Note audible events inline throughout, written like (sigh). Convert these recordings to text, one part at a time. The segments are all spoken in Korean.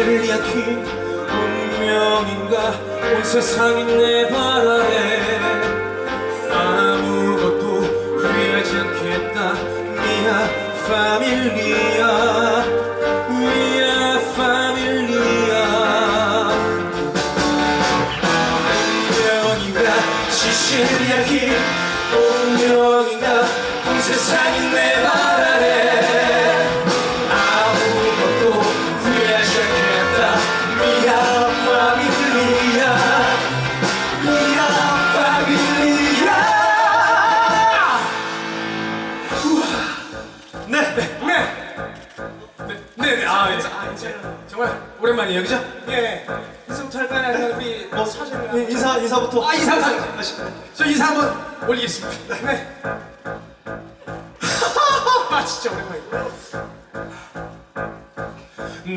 시실리아키 운명인가? 온 세상이 내발 아래 아무것도 후회하지 않겠다. 미야 파밀리아. 미야 파밀리아. 운명인가? 시실리아키 운명인가? 온 세상이 내발 아래 오랜만이에요, 그죠? 예. 인사부터 할까요? 우리 뭐 사진을 네, 인사 인사부터. 아, 인사, 인사. 저 인사 한번 올리겠습니다. 네. (laughs) 아 진짜 오랜만이고.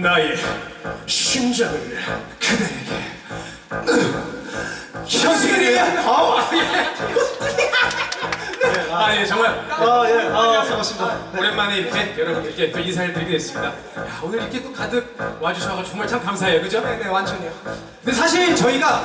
나의 심장을 그대에게 현승이에요. 아, 예. 아, 예, 정말 아 예, 아 반갑습니다. 오랜만에 이렇게 여러분들께 또 인사를 드리게 됐습니다. 야, 오늘 이렇게 또 가득 와주셔서 정말 참 감사해요, 그죠? 네 네 완전히요. 근데 사실 저희가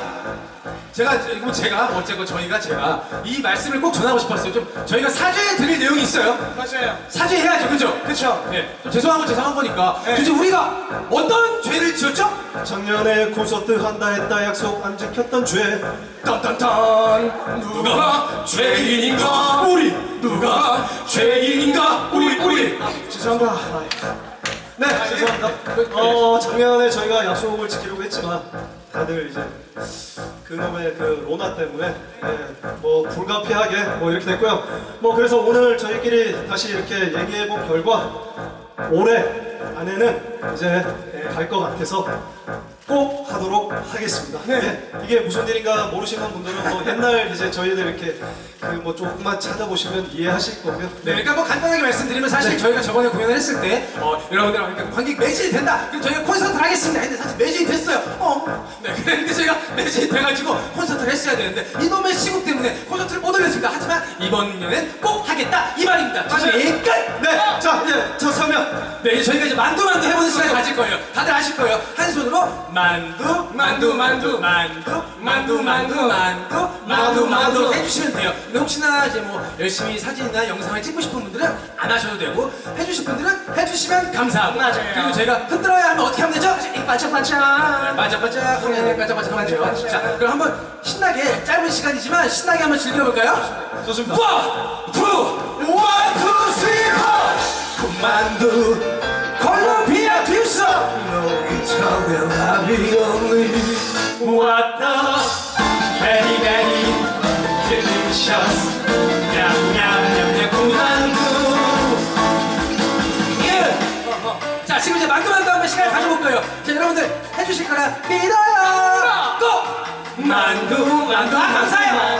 제가 이거 제가 어쨌건 저희가 제가 이 말씀을 꼭 전하고 싶었어요. 좀 저희가 사죄해 드릴 내용이 있어요. 맞아요. 사죄해야죠, 그죠? 그쵸. 네, 좀 죄송한 건 죄송한 거니까. 네. 도대체 우리가 어떤 죄를 지었죠? 작년에 콘서트 한다 했다 약속 안 지켰던 죄. 딴딴딴 누가 죄인인가 우리 누가 죄인인가 우리 우리 죄송합니다. 네, 죄송합니다. 어 작년에 저희가 약속을 지키려고 했지만 다들 이제 그놈의 그 로나 때문에 예, 뭐 불가피하게 뭐 이렇게 됐고요. 뭐 그래서 오늘 저희끼리 다시 이렇게 얘기해 본 결과 올해 안에는 이제 갈 것 같아서 꼭 하도록 하겠습니다. 네. 이게 무슨 일인가 모르시는 분들은 뭐 옛날 이제 저희들 이렇게 그 뭐 조금만 찾아보시면 이해하실 거고요. 네, 그러니까 뭐 간단하게 말씀드리면 사실 저희가 저번에 공연을 했을 때 어, 여러분들 그러니까 관객 매진이 된다. 그럼 저희가 콘서트를 하겠습니다. 근데 사실 매진이 됐어요. 어, 네, 그런데 저희가 매진이 돼가지고 콘서트를 했어야 되는데 이놈의 시국 때문에 콘서트를 못 올렸습니다. 이번 년엔 꼭 하겠다 이 말입니다. 맞아요. 끝. 네, 자 이제 첫 서면 네, 저희가 이제 만두 만두 해보는 시간을 가질 거예요. 다들 아실 거예요. 한 손으로 만두, 만두, 만두, 만두, 만두, 만두, 만두, 만두, 만두 해주시면 돼요. 근데 혹시나 이제 뭐 열심히 사진이나 영상을 찍고 싶은 분들은 안 하셔도 되고 해주실 분들은 해주시면 감사하고 맞아요. 그리고 저희가 흔들어야 하면 어떻게 하면 되죠? 반짝반짝. 반짝반짝 하면 반짝반짝 하면 돼요. 자, 그럼 한번 신나게 짧은 시간이지만 신나게 한번 즐겨볼까요? 좋습니다. 원, 투, 원, 투, 쓰리, 포. 만두 콜롬비아 듀서! 너희 처음 하비 없니 왔다 베리 베리 delicious 냠냠냠냠 구만두. 예. 자 지금 이제 만두 만두 한번 시간을 가져볼 거예요? 자 여러분들 해주실 거라 믿어요. 고! 만두 만두. 아 감사해요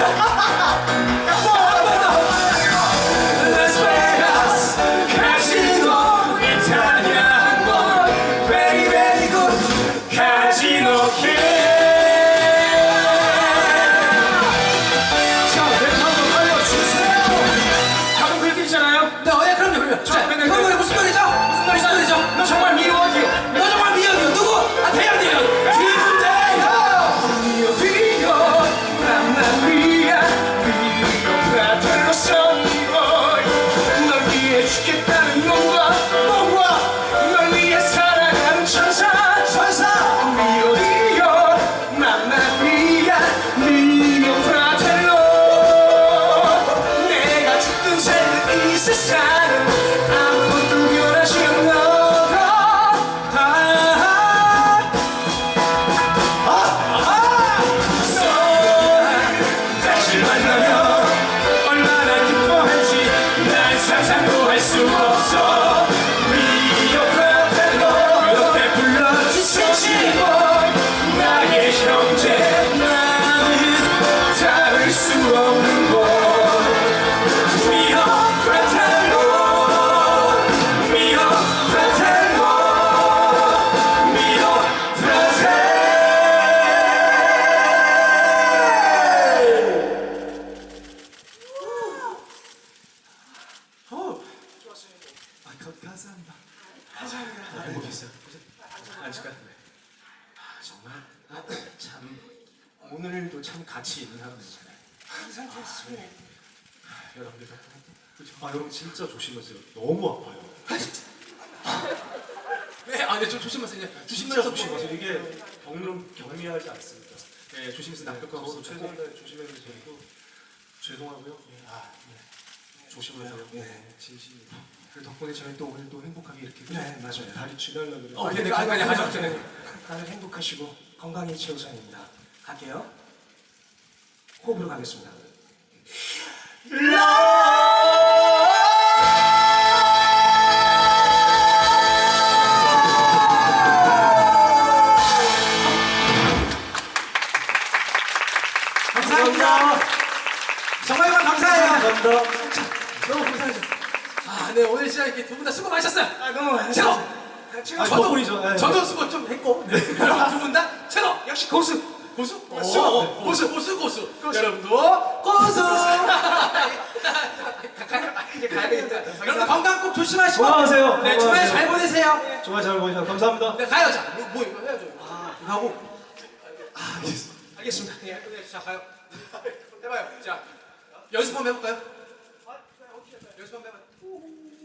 감사합니다. (laughs) 시켰다는 건가 뭔가 널 위해 사랑하는 천사. 천사. 미어 미어 맘마 미야. 미어 프라텔로. 내가 죽든 살든 이 세상. 참 오늘도 참 가치 있는 하루였잖아요. 항상 그렇습니다. 아, 여러분들 덕분에 그죠? 아 여러분 진짜 조심하세요. 너무 아파요. 네, 아, 네, 좀 조심하세요. 진짜 조심하세요. 조심하세요. 이게 경름 경미하지 않습니다. 네, 조심해서 저도 가서 최선을 다해 조심해서 저도 죄송하고요. 예, 아, 네. 조심하세요. 네. 진심입니다. 그 덕분에 저희 또 오늘도 행복하게 이렇게 네, 맞아요. 다리 쥐날라 그래요. 어, 네, 네, 아니, 아니, 마세요. 다들 행복하시고 건강이 최우선입니다. 갈게요. 호흡으로 가겠습니다. 감사합니다. 정말 감사해요. 감사합니다. 너무 감사하죠. 아, 네, 오늘 진짜 이렇게 두 분 다 수고 많으셨어요. 아 너무 최고! 아, 저도, 덕분이죠. 예. 저도 수고 좀 했고, 네. 여러분 두분다 최고! 역시 고수. 고수? 고수. 오, 고수, 고수, 고수. 여러분도 고수! (laughs) 이제 가야 되겠다. (laughs) 여러분 건강 꼭 조심하시고. 건강하세요. 네, 주말 잘 보내세요. 정말 잘 보이셔서 감사합니다. 네, 가요. 자, 뭐, 뭐 이거 해야죠. 아, 이거 하고. 알겠습니다. 네, 네, 자, 가요. (laughs) 해봐요. 자, 연습 한번 해볼까요? 연습 한번 해봐요.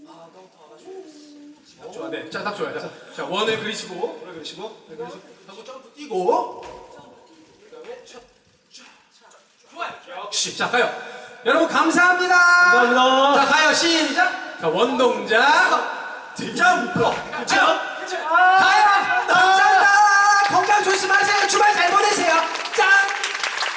아, 너무. 좋아, 네. 자, 딱 좋아요. 자, 자, 원을 그리시고. 오래 그러시고 네, 그러시고 하고 점프 뛰고 그다음에 촥, 촥. 좋아요 역시 자 가요 여러분 감사합니다 감사합니다. 자 가요 시작 자 원동작 점프 가요 가요